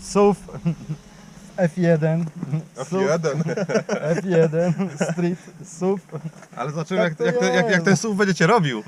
SUV F1 SUV F1. F1 Street SUV Ale zobaczymy, Tak jak, to jak, ten- jak, jak ten SUV będziecie robił.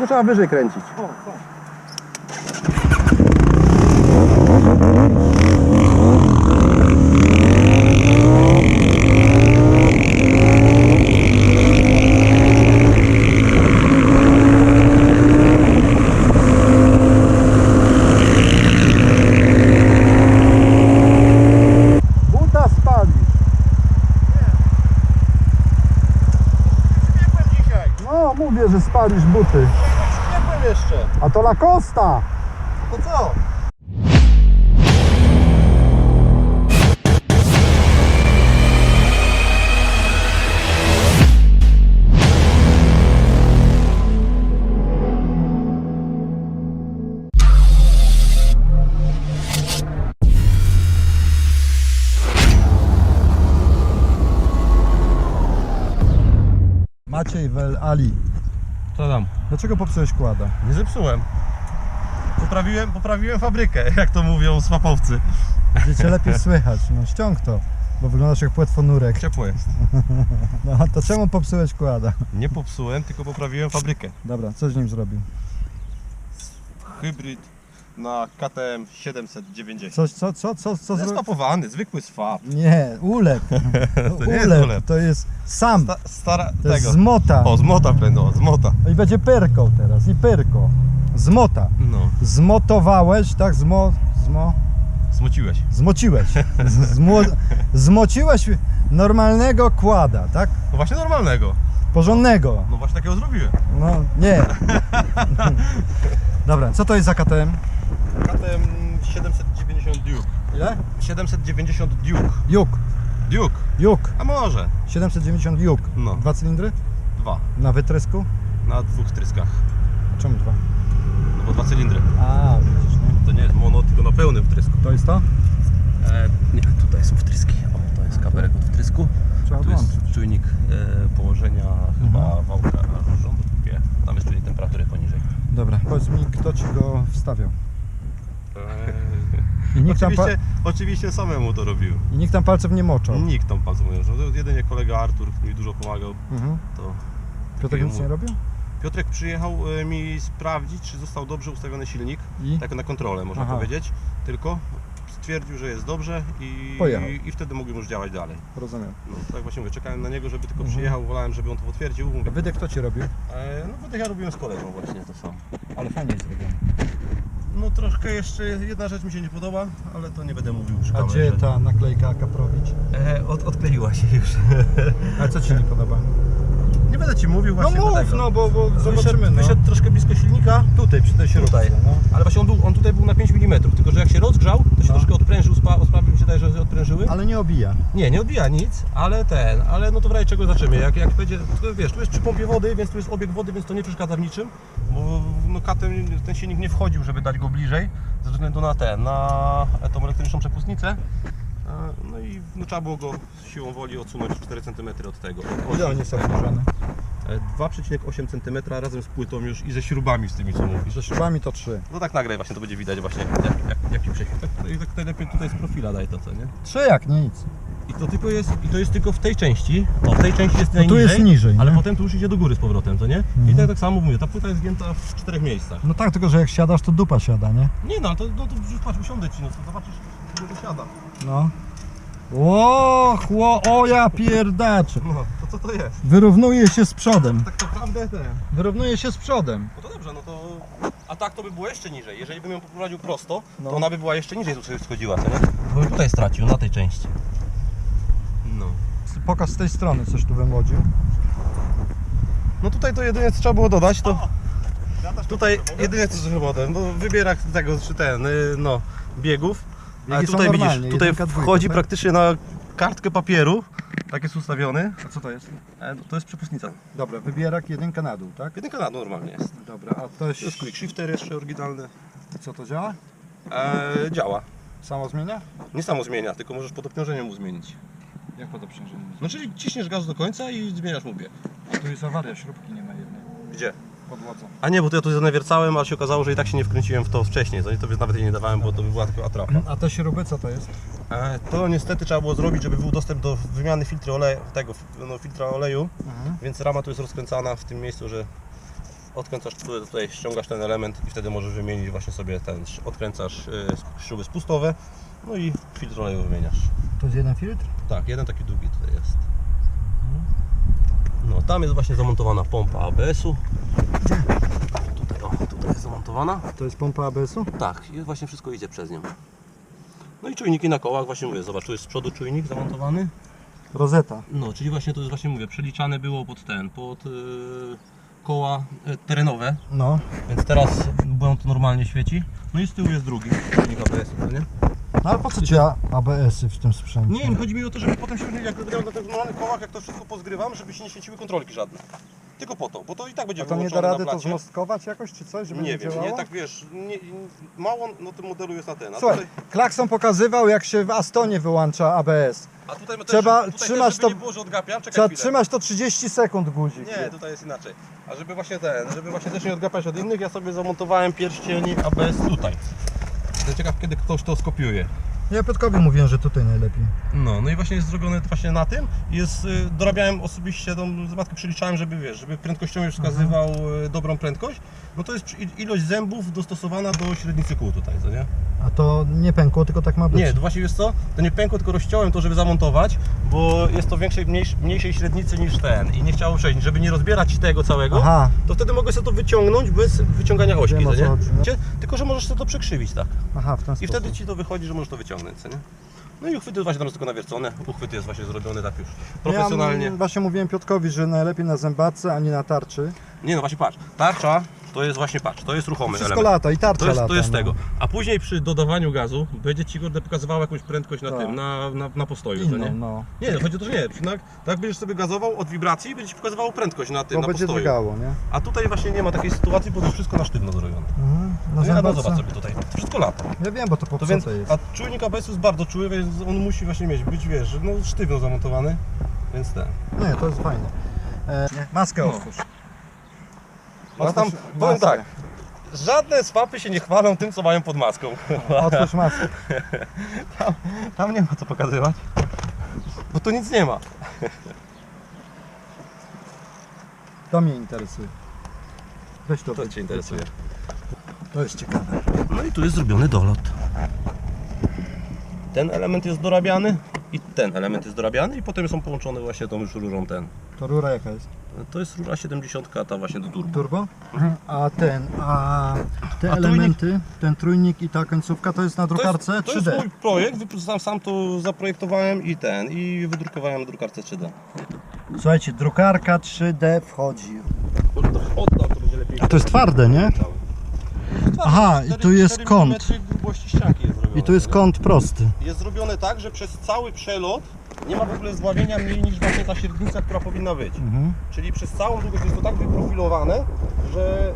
Tylko trzeba wyżej kręcić. Buta Maciej Wel Ali. Co tam? Dlaczego popsułeś kłada? Nie zepsułem. Poprawiłem, poprawiłem fabrykę, jak to mówią swapowcy. Będzie cię lepiej słychać. No ściąg to, bo wyglądasz jak płetwonurek. Ciepło jest. No to czemu popsułeś kłada? Nie popsułem, tylko poprawiłem fabrykę. Dobra, co z nim zrobił? Hybryd na KTM 790. Coś, co, co, co, co zrobił? Zestapowany, zwykły swap. Nie, ulep. To nie jest ulep. To jest sam. Sta, stara To jest tego. zmota. O, zmota prędzej, zmota. I będzie pyrką teraz. I pyrko. Zmota. No, Zmotowałeś, tak? Zmo... Zmo... Zmociłeś. Z- Zmo... Zmociłeś normalnego kłada, tak? No właśnie normalnego. Porządnego. No właśnie takiego zrobiłem. No, nie. Dobra, co to jest za KTM? KTM 790 Duke. Ile? 790 Duke. Juk. Duke. Juk. A może? 790 Juk. No. Dwa cylindry? Dwa. Na wytrysku? Na dwóch tryskach. Czemu dwa? No bo dwa cylindry. A, widzisz, nie? To nie jest mono, tylko na pełnym wtrysku. To jest to? E, nie, tutaj są wtryski. O, to jest kabelek od wtrysku. Trzeba Tu jest odłączyć. czujnik e, położenia chyba Mhm. wałka rządu. Tam jest czujnik temperatury poniżej. Dobra, powiedz mi, kto ci go wstawiał? I nikt, tam oczywiście, oczywiście samemu to robił. I nikt tam palcem nie moczał. Nikt tam palcem nie użył. Jedynie kolega Artur mi dużo pomagał. Mhm. To Piotrek nic nie mu- robił? Piotrek przyjechał e, mi sprawdzić, czy został dobrze ustawiony silnik. I? Tak na kontrolę można Aha. powiedzieć. Tylko stwierdził, że jest dobrze i, Pojechał. i wtedy mogłem już działać dalej. Rozumiem. No, tak właśnie mówię, czekałem na niego, żeby tylko Mhm. przyjechał, wolałem, żeby on to potwierdził. Mówię, Wydech kto ci robił? e, no wydech ja robiłem z kolegą właśnie to samo. Ale fajnie jest zrobione. No troszkę jeszcze jedna rzecz mi się nie podoba, ale to nie będę mówił przy A kamerze. gdzie ta naklejka Kaprowicz? E, od, odkleiła się już. A co ci nie podoba? nie będę ci mówił No właśnie mów, tego. no bo, bo zobaczymy. Wyszedł, No. wyszedł troszkę blisko silnika, Tutaj, przy tej śrubce. Tutaj. No. ale właśnie on, był, on tutaj był na 5 mm, tylko że jak się rozgrzał, to się No. troszkę odprężył, spa, sprawy mi się daje, że się odprężyły. Ale nie obija. Nie, nie odbija nic, ale ten, ale no to w razie czego zaczniemy, jak, jak będzie, wiesz, tu jest przy pompie wody, więc tu jest obieg wody, więc to nie przeszkadza w niczym, bo no katem ten silnik nie wchodził, żeby dać go bliżej, ze względu na ten, na tą elektryczną przepustnicę, E, no i no, trzeba było go siłą woli odsunąć 4 cm od tego. Od Ile osi. oni są włożone? E, 2,8 cm razem z płytą już i ze śrubami z tymi co mówisz. Ze śrubami to trzy. No tak nagraj właśnie, to będzie widać właśnie jak, jak, jaki prześwit. Tak, tak, tak najlepiej tutaj z profila daj to, co nie? Trzy jak nic. I to tylko jest, i to jest tylko w tej części. O, w tej części jest No tu najniżej, jest niżej, ale nie? potem tu już idzie do góry z powrotem, to nie? I Mhm. tak, tak samo mówię, ta płyta jest zgięta w czterech miejscach. No tak, tylko że jak siadasz, to dupa siada, nie? Nie no, to, no to już patrz, usiądę ci, no to zobaczysz, jak to siada. No. Ło, chło, o ja pierdaczę. No, to co to jest? Wyrównuje się z przodem. Tak naprawdę ten. Wyrównuje się z przodem. No to dobrze, no to... A tak to by było jeszcze niżej. Jeżeli bym ją poprowadził prosto, No. to ona by była jeszcze niżej tu sobie schodziła, co nie? Bo tutaj stracił, na tej części. Pokaż z tej strony, coś tu wymodził. No tutaj to jedynie co trzeba było dodać, to... Tutaj jedynie co trzeba było dodać, no wybierak tego, czy ten, y, no, biegów. Ale tutaj widzisz, tutaj wchodzi tak? praktycznie na kartkę papieru. Tak jest ustawiony. A co to jest? E, To jest przepustnica. Dobra, wybierak jedynka na dół, tak? Jedynka na dół normalnie jest. Dobra, a to To jest jest... quick shifter jeszcze oryginalny. Co to działa? E, działa. Samo zmienia? Nie samo zmienia, tylko możesz pod obciążeniem mu zmienić. Jak pod obciążeniem? No czyli ciśniesz gaz do końca i zmieniasz mu bieg. Tu jest awaria, śrubki nie ma jednej. Gdzie? Podłodza. A nie, bo to ja tu zanawiercałem, a się okazało, że i tak się nie wkręciłem w to wcześniej. To nie- to nawet jej nie dawałem, bo to by była tylko atrapa. A te śruby co to jest? E, to niestety trzeba było zrobić, żeby był dostęp do wymiany filtru oleju, tego, no, filtra oleju. Mhm. Więc rama tu jest rozkręcana w tym miejscu, że odkręcasz tutaj, tutaj ściągasz ten element i wtedy możesz wymienić właśnie sobie ten, odkręcasz y, śruby spustowe, no i filtr oleju wymieniasz. To jest jeden filtr? Tak, jeden taki długi tutaj jest. No, tam jest właśnie zamontowana pompa ABS-u. Tutaj, o, tutaj jest zamontowana. To jest pompa ABS-u? Tak, i właśnie wszystko idzie przez nią. No i czujniki na kołach, właśnie mówię, zobacz, tu jest z przodu czujnik zamontowany. Rozeta. No, czyli właśnie to jest właśnie mówię, przeliczane było pod ten, pod y, koła y, terenowe, No. więc teraz błąd normalnie świeci. No i z tyłu jest drugi silnik ABS, no nie? No ale po co ci ABS-y w tym sprzęcie? Nie, chodzi mi o to, żeby potem się, jak grałem na tych normalnych kołach, jak to wszystko pozgrywam, żeby się nie świeciły kontrolki żadne. Tylko po to, bo to i tak będzie A to nie da wyłączone rady na to blacie. zmostkować jakoś czy coś, żeby nie, Nie wiem, działało? nie tak wiesz, nie, mało na tym modelu jest na ten. A Słuchaj, tutaj, klakson pokazywał jak się w Astonie wyłącza ABS. a tutaj też, trzeba tutaj trzymać też, żeby to- nie było, że odgapiam, czekaj Trzeba chwilę. trzymać to 30 sekund guzik. Nie, tutaj jest inaczej. A żeby właśnie ten, żeby właśnie też nie odgapiać od innych, ja sobie zamontowałem pierścień ABS tutaj. Ciekaw, kiedy ktoś to skopiuje. Ja Piotrkowi mówiłem, że tutaj najlepiej. No, no i właśnie jest zrobione właśnie na tym. Jest, y, dorabiałem osobiście tą zamatkę, przeliczałem, żeby wiesz, żeby prędkościomierz wskazywał y, dobrą prędkość. No to jest przy- i- ilość zębów dostosowana do średnicy kół tutaj, co nie? A to nie pękło, tylko tak ma być. Nie, to właśnie wiesz co? To nie pękło, tylko rozciąłem to, żeby zamontować, bo jest to większej, mniejszej, mniejszej średnicy niż ten i nie chciało przejść, żeby nie rozbierać tego całego. Aha, to wtedy mogę sobie to wyciągnąć bez wyciągania ośki, Wiem, o co co nie? chodzi, no. Tylko, że możesz sobie to przekrzywić, tak? aha, w ten sposób. I wtedy ci to wychodzi, że możesz to wyciągnąć, co nie? No i uchwyty właśnie tam są tylko nawiercone, uchwyt jest właśnie zrobiony tak już profesjonalnie. Ja właśnie mówiłem Piotrkowi, że najlepiej na zębatce, a nie na tarczy. Nie no właśnie patrz, tarcza to jest właśnie patrz, to jest ruchomy Wszystko element. lata i tarcza To jest, lata. to jest no. tego. A później przy dodawaniu gazu będzie ci kurde pokazywało jakąś prędkość na Tak. tym, na, na, na postoju, Inną, nie? no. Nie, chodzi o to, że nie. Tak, tak będziesz sobie gazował od wibracji, będzie ci pokazywało prędkość na tym, To na będzie postoju. drgało, nie? A tutaj właśnie nie ma takiej sytuacji, bo to jest wszystko na sztywno zrobione. Mhm. No, ja, no zobacz sobie tutaj, wszystko lata. Ja wiem, bo to To popsute więc, jest. a czujnik ABS jest bardzo czuły, więc on musi właśnie mieć, być wiesz, no sztywno zamontowany, więc ten. Nie, to jest fajne. E, maskę No. Otwórz. Tam, powiem maskę. tak, żadne swapy się nie chwalą tym, co mają pod maską. Otwórz maskę. Tam, tam nie ma co pokazywać, bo tu nic nie ma. To mnie interesuje. Weź to. To Cię interesuje. To jest ciekawe. No i tu jest zrobiony dolot. ten element jest dorabiany i ten element jest dorabiany i potem są połączone właśnie tą już rurą ten. To rura jaka jest? To jest rura 70, ta właśnie do turbo. Turbo? A ten, a te A trójnik? elementy, ten trójnik i ta końcówka to jest na drukarce to jest, to 3D. jest mój projekt, sam, sam to zaprojektowałem i ten, i wydrukowałem na drukarce 3D. Słuchajcie, drukarka 3D wchodzi. Oddał, to będzie lepiej. A to jest twarde, nie? Aha, i tu jest kąt. grubości ścianki jest zrobione. I tu jest nie? kąt prosty. Jest zrobione tak, że przez cały przelot nie ma w ogóle zdławienia mniej niż właśnie ta średnica, która powinna być. Mhm. Czyli przez całą długość jest to tak wyprofilowane, że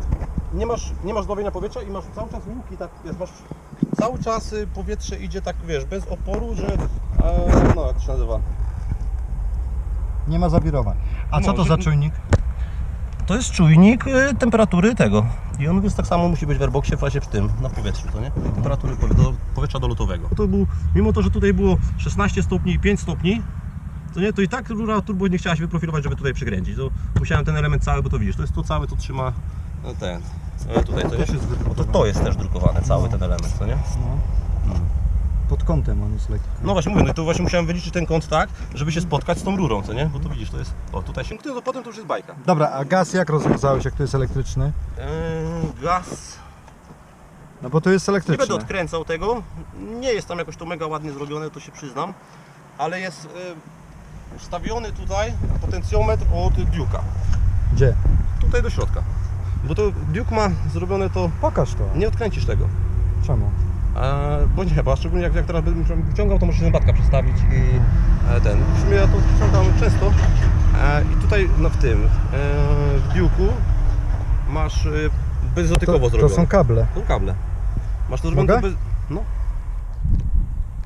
nie masz, nie masz zdławienia powietrza i masz cały czas łuki, tak, wiesz, masz cały czas y, powietrze idzie tak, wiesz, bez oporu, że, e, no jak to się nazywa? Nie ma zawirowań. A co No, to że- za czujnik? To jest czujnik y, temperatury tego. I on jest tak samo musi być w airboxie właśnie w tym, na powietrzu, to nie? Temperatury powietrza dolotowego. To był, mimo to, że tutaj było 16 stopni i 5 stopni, to nie, to i tak rura turbo nie chciała się wyprofilować, żeby tutaj przykręcić. To musiałem ten element cały, bo to widzisz, to jest to całe, to trzyma e, ten, e, tutaj, to, jest to, to jest też drukowane, cały No. ten element, co nie? No. Kątem on jest lekki. No właśnie mówię, no i to właśnie musiałem wyliczyć ten kąt tak, żeby się spotkać z tą rurą, co nie? Bo to widzisz, to jest, o tutaj się, to potem to już jest bajka. Dobra, a gaz jak rozwiązałeś, jak to jest elektryczny? Eee, gaz, No bo to jest Nie elektryczny. będę odkręcał tego. Nie jest tam jakoś to mega ładnie zrobione, to się przyznam. Ale jest e, wstawiony tutaj potencjometr od Duke'a. Gdzie? Tutaj do środka. Bo to Duke ma zrobione to. Pokaż to. Nie odkręcisz tego. Czemu? E, bo nie, bo szczególnie jak, jak teraz będę wyciągał, to muszę zębatka przestawić i e, ten. W sumie ja to wciągam często. E, I tutaj no, w tym, e, w Duke'u masz e, bezdotykowo To, to zrobione. są kable. To kable. Masz to zrobione Mogę? bez... No,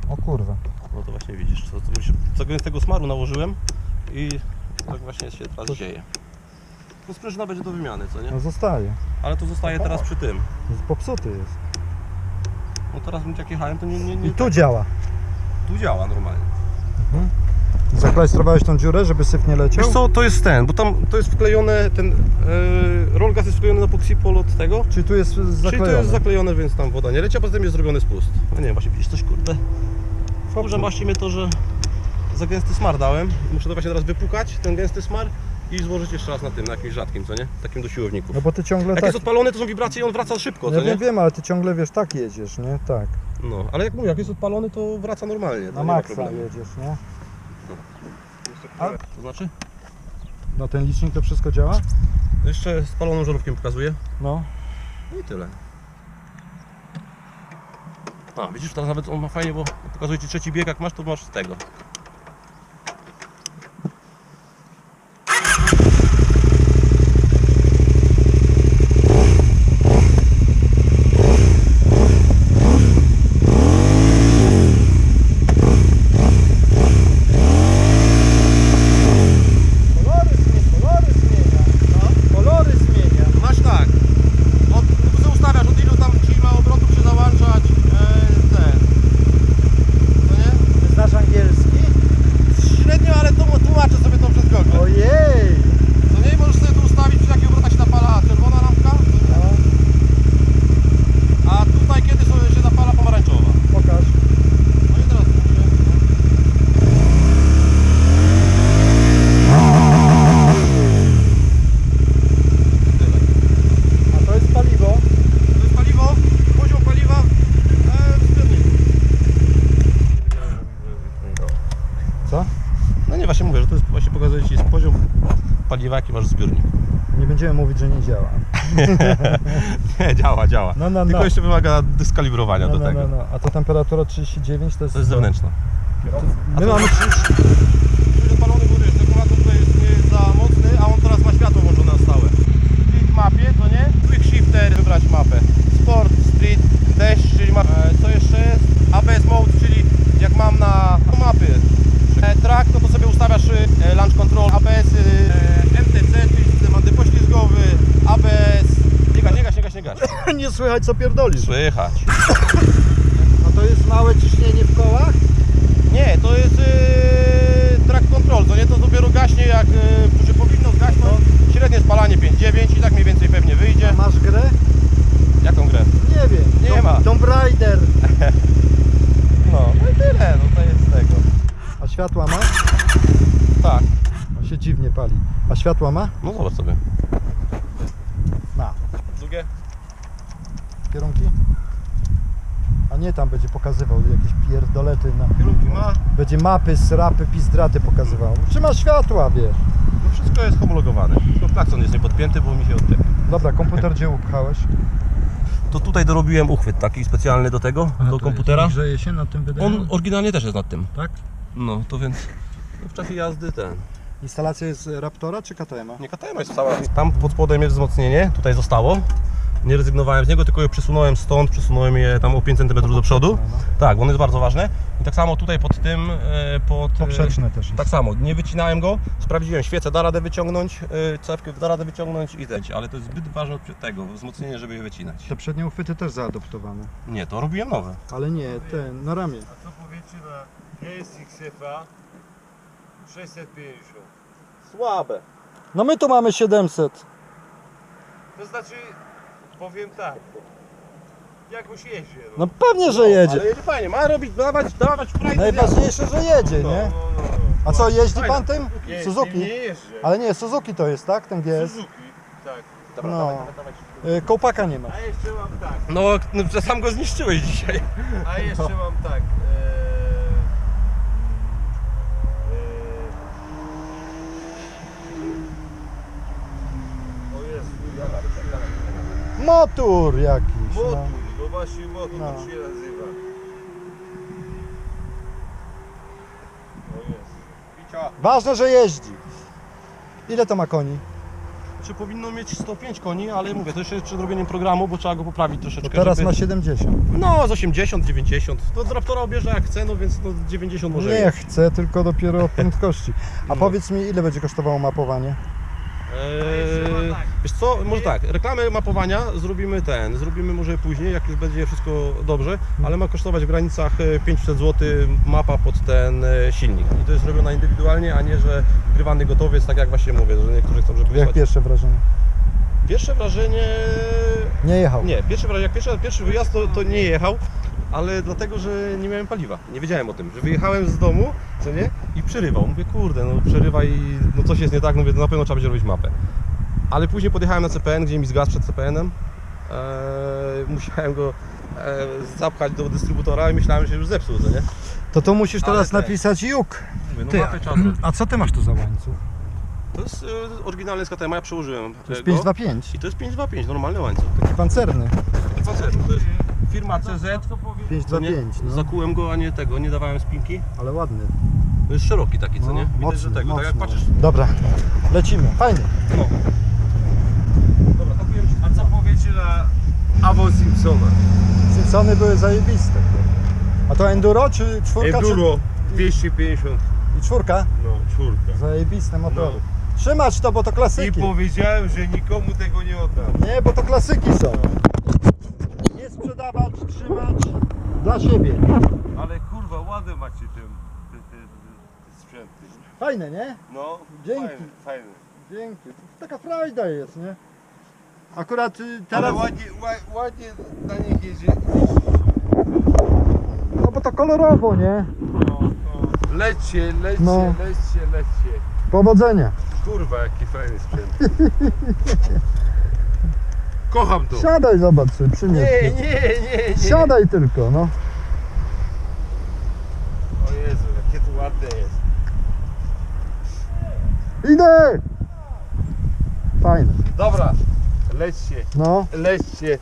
O kurwa. No to właśnie widzisz, co, co, co gęstego smaru nałożyłem i tak właśnie się teraz dzieje. No sprężyna będzie do wymiany, co nie? No zostaje. Ale to zostaje teraz przy tym. Popsuty jest. No teraz jak jechałem, to nie, nie, nie I tu działa. tu działa normalnie. Zaklajstrowałeś tą dziurę, żeby syf nie leciał? Wiesz co, to jest ten, bo tam to jest wklejone, ten yy, jest wklejony na poxipol od tego. Czy tu jest zaklejone? Czyli to jest zaklejone, więc tam woda nie leci, a poza tym jest zrobiony spust. No nie wiem, właśnie widzisz coś kurde. Dobrze maści mnie to, że za gęsty smar dałem. Muszę to właśnie teraz wypukać, ten gęsty smar i złożyć jeszcze raz na tym, na jakimś rzadkim, co nie? Takim do siłowników. No bo ty ciągle Jak tak... jest odpalony, to są wibracje i on wraca szybko, Ja co nie? wiem, wiem, ale ty ciągle wiesz, tak jedziesz, nie? Tak. No, ale jak mówię, jak jest odpalony, to wraca normalnie. To Na nie ma maksa problemu. jedziesz, nie? A, to znaczy? No ten licznik to wszystko działa? Jeszcze spaloną żarówkiem pokazuję. No. No i tyle. A, widzisz, teraz nawet on ma fajnie, bo pokazuje Ci trzeci bieg, jak masz, to masz z tego. Kolory zmienia, kolory zmienia. No, kolory zmienia. Masz tak, od, tu sobie ustawiasz, od ilu tam Ci ma obrotów się załączać e, ten, no nie? Znasz angielski? Średnio, ale to tłumaczę sobie to przez Google. Ojej! Co nie, możesz sobie tu ustawić, przy jakich obrotach się napala czerwona lampka, No, a tutaj kiedy sobie się napala pomarańczowa. pokaż. No i teraz mówię. Tyle. A to jest paliwo. To jest paliwo, poziom paliwa e, w zbiorniku. Co? No nie, właśnie mówię, że to jest właśnie pokazuje Ci jest poziom paliwa, jaki masz w zbiorniku. Nie będziemy mówić, że nie działa. Nie, działa, działa. No, no, Tylko no. jeszcze wymaga dyskalibrowania No, do no, tego. no, no. A to temperatura 39 to jest... To jest zewnętrzna. My mamy... jest odpalony, bo wiesz, akumulator tutaj jest nie za mocny, a on teraz ma światło włączone na stałe. Klik w mapie, to nie? Quick shifter, wybrać mapę. Sport, street, deszcz, czyli ma... e, co jeszcze jest? ABS mode, czyli jak mam na mapy e, track, no to sobie ustawiasz e, launch control, ABS, e, MTC, czyli system antypoślizgowy, ABS. Nie gaś, nie gaś, nie gaś, nie gaś. Nie słychać co pierdolisz. Słychać. A to jest małe ciśnienie w kołach? Nie, to jest yy, track control, to nie to dopiero gaśnie jak yy, że powinno zgaśnąć. Średnie spalanie 5,9 i tak mniej więcej pewnie wyjdzie. Masz grę? Jaką grę? Nie wiem. Nie ma. Tomb Raider. No, no i tyle. światła ma? Tak. On się dziwnie pali. A światła ma? No zobacz sobie. Ma. Drugie? Kierunki? A nie tam będzie pokazywał jakieś pierdolety na... Kierunki ma. Będzie mapy, srapy, pizdraty pokazywał. Trzyma światła, wiesz. No wszystko jest homologowane. Tylko klakson jest niepodpięty, bo mi się odtepił. Dobra, komputer gdzie upchałeś? To tutaj dorobiłem uchwyt taki specjalny do tego, do komputera. Grzeje się na tym wydaniu? On oryginalnie też jest nad tym. Tak? No, to więc no, w czasie jazdy ten. Instalacja jest Raptora czy KTM? Nie KTM jest cała. Tam pod spodem jest wzmocnienie, tutaj zostało. Nie rezygnowałem z niego, tylko je przesunąłem stąd, przesunąłem je tam o 5 cm do przodu. Tak, bo on jest bardzo ważny. I tak samo tutaj pod tym, e, pod... e, Poprzeczne też jest. Tak samo, nie wycinałem go, sprawdziłem, świecę da radę wyciągnąć, e, cewkę da radę wyciągnąć i dać, ale to jest zbyt ważne od tego, wzmocnienie, żeby je wycinać. Te przednie uchwyty też zaadoptowane. Nie, to robiłem nowe. Ale nie, te na ramię. A co powiecie na GSX-a 650? Słabe. No my tu mamy 700. To znaczy, powiem tak, jakoś jeździ. No pewnie, że jedzie. Ale jedzie fajnie, ma robić, dawać, dawać frajdę. Najważniejsze, że jedzie, no, nie? no, no, no. A co, jeździ pan tym? Nie, Suzuki? Nie jeżdżę. Ale nie, Suzuki to jest, tak? Ten GS. Suzuki, tak. Dobra, No. dawaj, dawaj, dawaj. Y, Kołpaka nie ma. A jeszcze mam tak, No, no, sam go zniszczyłeś dzisiaj. a jeszcze mam tak. E, e, o Jezu, jak Motor jakiś. Motor, No. no właśnie motor No. to się nazywa. O Jezu. Ważne, że jeździ. Ile to ma koni? Czy powinno mieć 105 koni, ale mówię, to jeszcze jest przed robieniem programu, bo trzeba go poprawić troszeczkę. teraz żeby... ma 70. No, z 80, 90. To z Raptora obierze jak chce, no więc no 90 może Nie jest. chcę, tylko dopiero od prędkości. A No. powiedz mi, ile będzie kosztowało mapowanie? Eee, wiesz co, może tak, reklamy mapowania zrobimy ten, zrobimy może później, jak już będzie wszystko dobrze, ale ma kosztować w granicach e, 500 zł mapa pod ten e, silnik. I to jest robione indywidualnie, a nie, że grywany gotowiec, tak jak właśnie mówię, że niektórzy chcą, żeby Jak wysłać. pierwsze wrażenie? Pierwsze wrażenie... Nie jechał. Nie, pierwsze wrażenie, jak pierwszy, pierwszy wyjazd to, to nie jechał, ale dlatego, że nie miałem paliwa. Nie wiedziałem o tym, że wyjechałem z domu, co nie? I przerywał. Mówię, kurde, no przerywa i no coś jest nie tak, no mówię, to na pewno trzeba będzie robić mapę. Ale później podjechałem na CPN, gdzie mi zgasł przed CPN-em. Eee, musiałem go e, zapchać do dystrybutora i myślałem, że już zepsuł, co nie? To tu musisz Ale teraz tak. napisać juk. Mówię, no Ty, mapę trzeba zrobić. a co ty masz tu za łańcuch? To jest e, oryginalny z KTM, ja przełożyłem To jest go. 525. I to jest 525, normalny łańcuch. Taki pancerny. To jest firma CZ. Co powie... Co nie? 525, no. Zakułem go, a nie tego, nie dawałem spinki. Ale ładny. To jest szeroki taki, co No, nie? Widać, mocny, że tego, tak jak mocny. patrzysz. Dobra, lecimy. Fajnie. No. Dobra, się. A co powiecie na Avon Simpsona? Simpsony były zajebiste. A to enduro czy czwórka? Enduro 250, Czy... I czwórka? no czwórka. Zajebiste motory. No. Trzymać to, bo to I klasyki. powiedziałem, że nikomu tego nie oddam. Nie, bo to klasyki są. Nie sprzedawać, trzymać dla siebie. Ale kurwa, ładne macie te, te, te, te sprzęty. Fajne, nie? No, Dzięki. fajne, fajne. Dzięki. Taka frajda jest, nie? Akurat y, Ale teraz... ładnie, ła- ładnie na nich jedzie. No bo to kolorowo, nie? No, no. Lećcie, lećcie, No. lećcie, lećcie. Powodzenia. Kurwa, jaki fajny sprzęt. Kocham to. Siadaj, zobacz sobie, przymierz. Nie, nie, nie, nie. Siadaj tylko, no. O Jezu, jakie to ładne jest. Idę! Fajne. Dobra, lećcie, No. lećcie,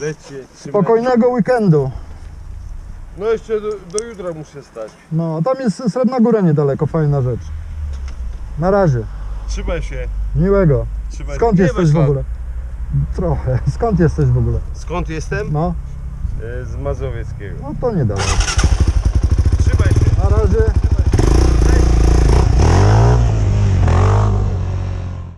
lećcie. trzymajcie. Spokojnego weekendu. No jeszcze do, do jutra muszę stać. No, tam jest Srebrna Góra niedaleko, fajna rzecz. Na razie. Trzymaj się. Miłego. Trzymaj Skąd. Nie jesteś w ogóle? Trochę. Skąd jesteś w ogóle? Skąd jestem? No, E, Z Mazowieckiego. no to niedaleko.